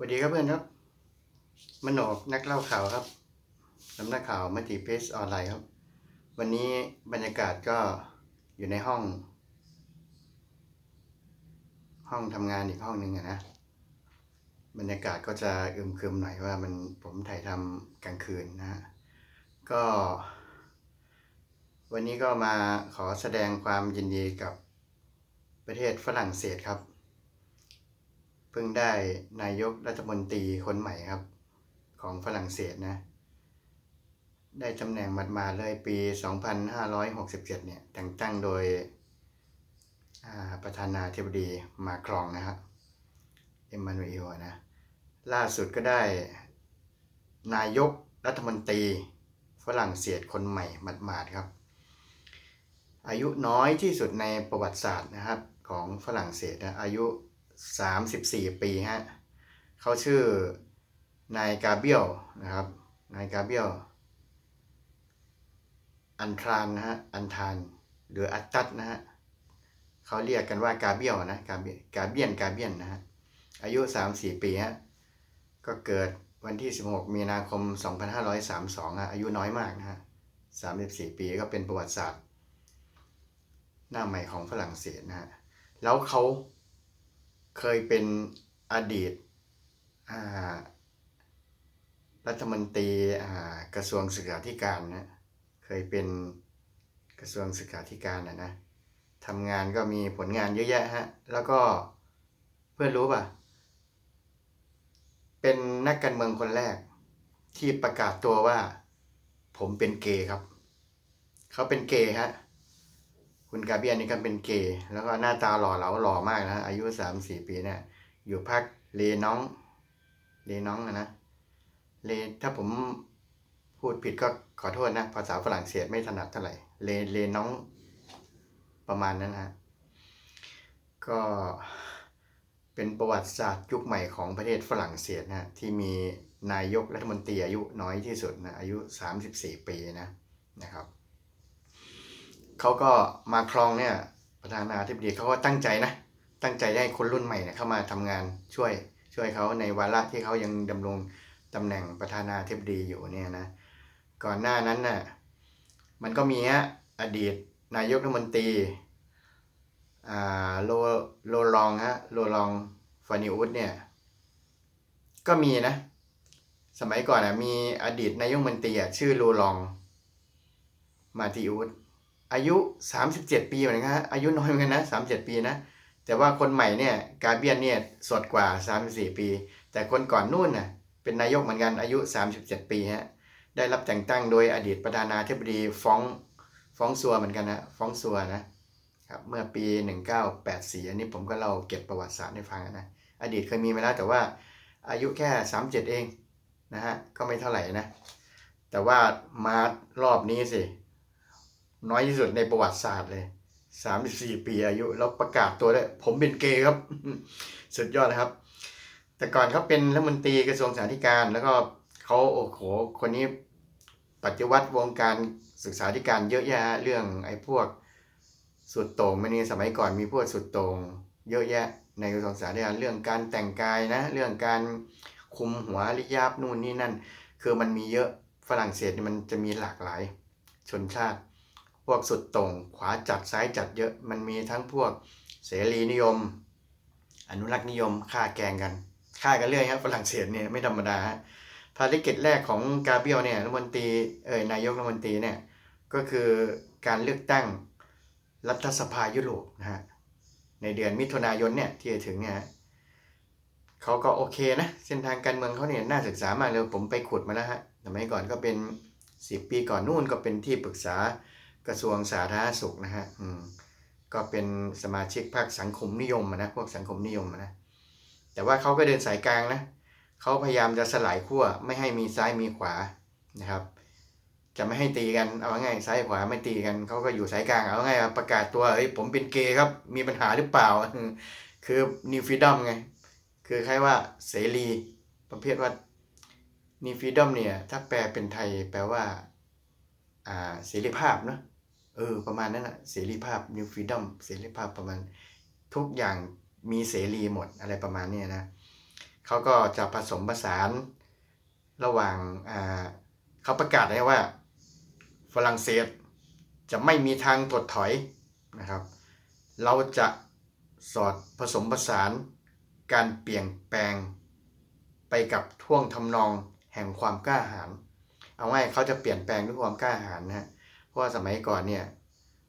สวัสดีครับเพื่อนครับ มโนกนักเล่าข่าวครับสำนักข่าวมติเพจออนไลน์ครับ วันนี้บรรยากาศก็อยู่ในห้อง ห้องทำงานอีกห้องหนึ่งนะ บรรยากาศก็จะอึมครึมหน่อยว่ามันผมถ่ายทำกลางคืนนะฮะ ก็ วันนี้ก็มาขอแสดงความยินดีกับประเทศฝรั่งเศสครับ เพิ่งได้นายกรัฐมนตรีคนใหม่ครับ ของฝรั่งเศสนะ ได้ตำแหน่งมาดๆเลยปี 2567 เนี่ย แต่งตั้งโดยประธานาธิบดีมาครองนะครับเอ็มมานูเอลนะ ล่าสุดก็ได้ นายกรัฐมนตรีฝรั่งเศสคนใหม่หมาดๆครับ อายุน้อยที่สุดในประวัติศาสตร์นะครับของฝรั่งเศสนะอายุ 34 ปีฮะเขาชื่อนายกาเบียลนะครับนายกาเบียลอันทรานนะฮะอันทานหรืออัตตัดนะฮะเขาเรียกกันว่ากาเบียลนะกาเบียกาเบียนกาเบียนนะฮะอายุ 34 ปีฮะก็เกิดวันที่ 16 มีนาคม 2532ฮะอายุน้อยมากนะฮะ34 ปีก็เป็นประวัติศาสตร์ หน้าใหม่ของฝรั่งเศสนะฮะแล้วเขา เคยเป็นอดีตรัฐมนตรีกระทรวงศึกษาธิการนะเคยเป็นกระทรวงศึกษาธิการนะนะทำงานก็มีผลงานเยอะแยะฮะแล้วก็เพื่อนรู้ป่ะ เป็นนักการเมืองคนแรก ที่ประกาศตัวว่า ผมเป็นเกย์ครับ เขาเป็นเกย์ฮะ คุณกาเบียนนี่ก็เป็นเกย์แล้วก็หน้าตาหล่อเหลาหล่อมากนะ อายุสามสี่ปีเนี่ยอยู่พักเลน้อง เลน้องอะนะเลถ้าผมพูดผิดก็ขอโทษนะ ภาษาฝรั่งเศสไม่ถนัดเท่าไหร่ เลเลน้องประมาณนั้นนะก็เป็นประวัติศาสตร์ยุคใหม่ของประเทศฝรั่งเศสนะที่มีนายกรัฐมนตรีอายุน้อยที่สุดนะอายุ 34 ปีนะนะครับ เขาก็มาครองเนี่ยประธานาธิบดีเขาก็ตั้งใจนะ ตั้งใจให้คนรุ่นใหม่เนี่ยเข้ามาทำงานช่วยช่วยเขาในวาระที่เขายังดำรงตำแหน่งประธานาธิบดีอยู่เนี่ยนะก่อนหน้านั้นน่ะมันก็มีฮะอดีตนายกรัฐมนตรีอ่าโลโลลองฮะโลลองฟานิอุสเนี่ยก็มีนะ สมัยก่อนอะมีอดีตนายกรัฐมนตรีอะชื่อโลลองมาติอุส อายุ 37 ปีเหมือนกันฮะอายุน้อยเหมือนกันนะ37 ปีนะ แต่ว่าคนใหม่เนี่ยกาเบียนเนี่ยสดกว่า 34 ปี แต่คนก่อนนู่นน่ะเป็นนายกเหมือนกันอายุ 37 ปีฮะได้รับแต่งตั้งโดยอดีตประธานาธิบดีฟองฟองซัวเหมือนกันนะฟองซัวนะครับเมื่อปี 1984 อันนี้ผมก็เล่าเก็บประวัติศาสตร์ให้ฟังนะอดีตเคยมีมาแล้วแต่ว่าอายุแค่ 37 เองนะฮะก็ไม่เท่าไหร่นะ แต่ว่ามารอบนี้สิ น้อยที่สุดในประวัติศาสตร์เลยสามสี่ปีอายุ แล้วประกาศตัวได้ผมเป็นเกย์ครับ สุดยอดนะครับ แต่ก่อนเขาเป็นรัฐมนตรีกระทรวงสาธารณการ แล้วก็เขาโอ้โหคนนี้ปฏิวัติวงการศึกษาธิการเยอะแยะเรื่องไอ้พวกสุดโต่งมันนี่สมัยก่อนมีพวกสุดโต่งเยอะแยะในกระทรวงสาธารณการเรื่องการแต่งกายนะ เรื่องการคุมหัวริยาบนู่นนี่นั่น คือมันมีเยอะฝรั่งเศสมันจะมีหลากหลายชนชาติ พวกสุดต่งขวาจัดซ้ายจัดเยอะมันมีทั้งพวกเสรีนิยม อนุรักษ์นิยมฆ่าแกงกันฆ่ากันเรื่อยครับฝรั่งเศสเนี่ยไม่ธรรมดาฮะภารกิจแรกของกาเบียลเนี่ยรัฐมนตรีเอ่ยนายกรัฐมนตรีเนี่ยก็คือการเลือกตั้งรัฐสภายุโรปนะฮะในเดือนมิถุนายนเนี่ยที่จะถึงเนี่ยฮะเขาก็โอเคนะเส้นทางการเมืองเขาเนี่ยน่าศึกษามากเลยผมไปขุดมาแล้วฮะสมัยก่อนก็เป็นสิบปีก่อนนู่นก็เป็นที่ปรึกษา กระทรวงสาธารณสุขนะฮะอืมก็เป็นสมาชิกพรรคสังคมนิยมนะพวกสังคมนิยมนะแต่ว่าเขาก็เดินสายกลางนะเขาพยายามจะสลายขั้วไม่ให้มีซ้ายมีขวานะครับ จะไม่ให้ตีกันเอาง่ายซ้ายขวาไม่ตีกันเขาก็อยู่สายกลางเอาง่ายประกาศตัวเฮ้ยผมเป็นเกย์ครับมีปัญหาหรือเปล่า คือนิวฟ e ด o มไง คือคล้ายว่าเสรี ประเภทว่านิวฟ e ด o มเนี่ย ถ้าแปลเป็นไทยแปลว่า อ่าเสรีภาพเนอะ เออประมาณนั้นอะเสรีภาพ New Freedom เสรีภาพประมาณทุกอย่างมีเสรีหมดอะไรประมาณนี้นะเขาก็จะผสมผสานระหว่างอ่าเขาประกาศไว้ว่าฝรั่งเศสจะไม่มีทางถดถอยนะครับ เราจะสอดผสมผสานการเปลี่ยนแปลงไปกับท่วงทำนองแห่งความกล้าหาญเอาง่ายเขาจะเปลี่ยนแปลงด้วยความกล้าหาญนะฮะ ราะว่าสมัยก่อนเนี่ย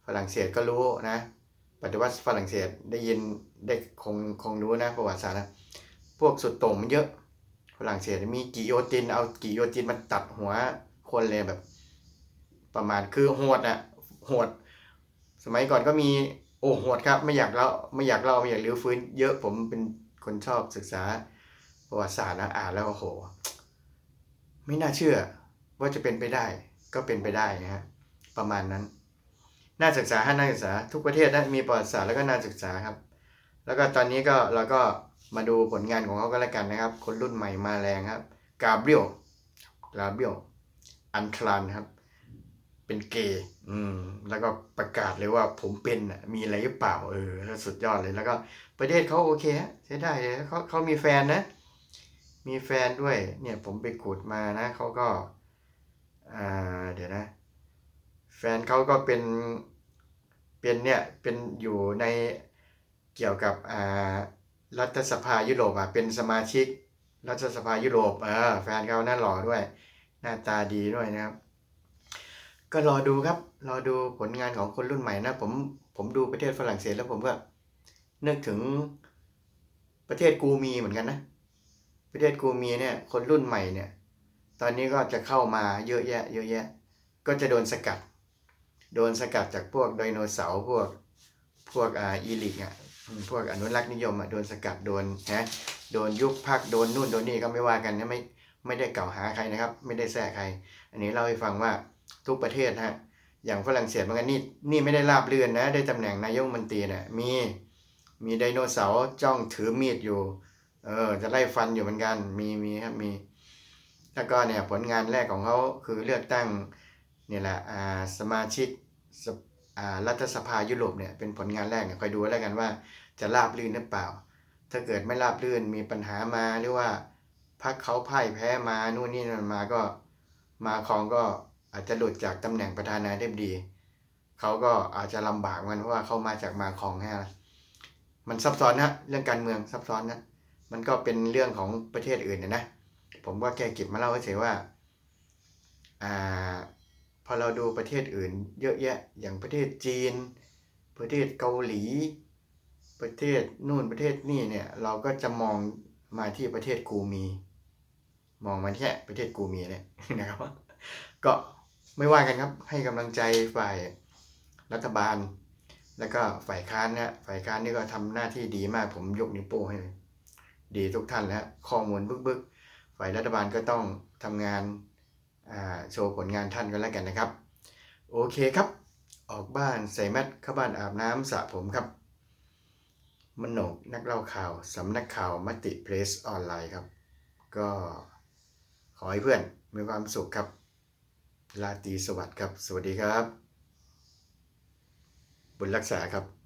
ฝรั่งเศสก็รู้นะปฏิวัติฝรั่งเศสได้ยินได้คงคงรู้นะประวัติศาสตร์นะพวกสุดโต่งมันเยอะฝรั่งเศสมีกิโยตินเอากิโยตินมาตัดหัวคนเลยแบบ ประมาณคือโหดอะโหด สมัยก่อนก็มีโอ้โหดครับ ไม่อยากเล่าไม่อยากเล่าไม่อยากรื้อฟื้นเยอะผมเป็นคนชอบศึกษาประวัติศาสตร์นะอ่านแล้วโอ้โห ไม่น่าเชื่อว่าจะเป็นไปได้ก็เป็นไปได้นะฮะ ประมาณนั้น น่าศึกษาฮะน่าศึกษา ทุกประเทศนะมีประวัติศาสตร์แล้วก็น่าศึกษาครับ แล้วก็ตอนนี้ก็เราก็มาดูผลงานของเขาก็แล้วกันนะครับ คนรุ่นใหม่มาแรงครับกาเบรียลกาเบรียลอันทรานครับ เป็นเกย์อืมแล้วก็ประกาศเลยว่าผมเป็นน่ะมีอะไรหรือเปล่าเออสุดยอดเลยแล้วก็ประเทศเขาโอเคฮะใช้ได้เลยเขาเขามีแฟนนะ มีแฟนด้วยเนี่ยผมไปขุดมานะเขาก็อ่าเดี๋ยวนะ แฟนเขาก็เป็นเป็นเนี่ยเป็นอยู่ในเกี่ยวกับอ่ารัฐสภายุโรปอะเป็นสมาชิก รัฐสภายุโรปเออแฟนเขาน้าหล่อด้วย หน้าตาดีด้วยนะครับ ก็รอดูครับรอดูผลงานของคนรุ่นใหม่นะผมผมดูประเทศฝรั่งเศสแล้วผมก็นึกถึงประเทศกูมีเหมือนกันนะ ประเทศกูมีเนี่ยคนรุ่นใหม่เนี่ย ตอนนี้ก็จะเข้ามาเยอะแยะ เยอะแยะ ก็จะโดนสกัด โดนสกัดจากพวกไดโนเสาร์พวกพวกอ่าอีลิกอะพวกอนุรักษ์นิยมอะโดนสกัดโดนนะโดนยุบพักโดนนู่นโดนนี่ก็ไม่ว่ากันนะไม่ไม่ได้กล่าวหาใครนะครับ ไม่ได้แส่ใคร อันนี้เล่าให้ฟังว่าทุกประเทศฮะอย่างฝรั่งเศสเหมือนกันนี่นี่ไม่ได้ราบเรือนนะ ได้ตำแหน่งนายกมนตรีเนี่ยมีมีไดโนเสาร์จ้องถือมีดอยู่เออจะไล่ฟันอยู่เหมือนกันมีมีครับมีแล้วก็เนี่ยผลงานแรกของเขาคือเลือกตั้ง นี่ยแหละสมาชิกรัฐสภายุโรปเนี่ยเป็นผลงานแรกเนี่ยคอยดูแล้วกันว่าจะราบรื่นหรือเปล่า ถ้าเกิดไม่ราบรื่นมีปัญหามาหรือว่าพรรคเขาพ่ายแพ้มานู่นนี่นั่นมาก็มาครองก็อาจจะหลุดจากตำแหน่งประธานาธิบดีเขาก็อาจจะลำบากมันเพราะว่าเขามาจากมาครองฮะมันซับซ้อนนะเรื่องการเมืองซับซ้อนนะมันก็เป็นเรื่องของประเทศอื่นนะนะผมก็แค่เก็บมาเล่าเฉยว่าอ่า อเราดูประเทศอื่น เยอะแยะอย่างประเทศจีน ประเทศเกาหลี ประเทศนู่นประเทศนี่เนี่ยเราก็จะมองมาที่ประเทศกูมี มองมาแค่ประเทศกูมีเนี่ยนะครับ ก็ไม่ว่ากันครับให้กำลังใจฝ่ายรัฐบาล แล้วก็ฝ่ายค้านนะฝ่ายค้านนี่ก็ทำหน้าที่ดีมากผมยกนิ้วโป้งให้เลยดีทุกท่านแล้วข้อมูลบึกๆ ฝ่ายรัฐบาลก็ต้องทำงาน โชว์ผลงานท่านกันแล้วกันนะครับ โอเคครับ ออกบ้านใส่แมสเข้าบ้านอาบน้ำสระผมครับ มโนกนักเล่าข่าวสำนักข่าวมติเพรสออนไลน์ครับ ก็ขอให้เพื่อนมีความสุขครับลาตรีสวัสดิ์ครับ สวัสดีครับ บุญรักษาครับ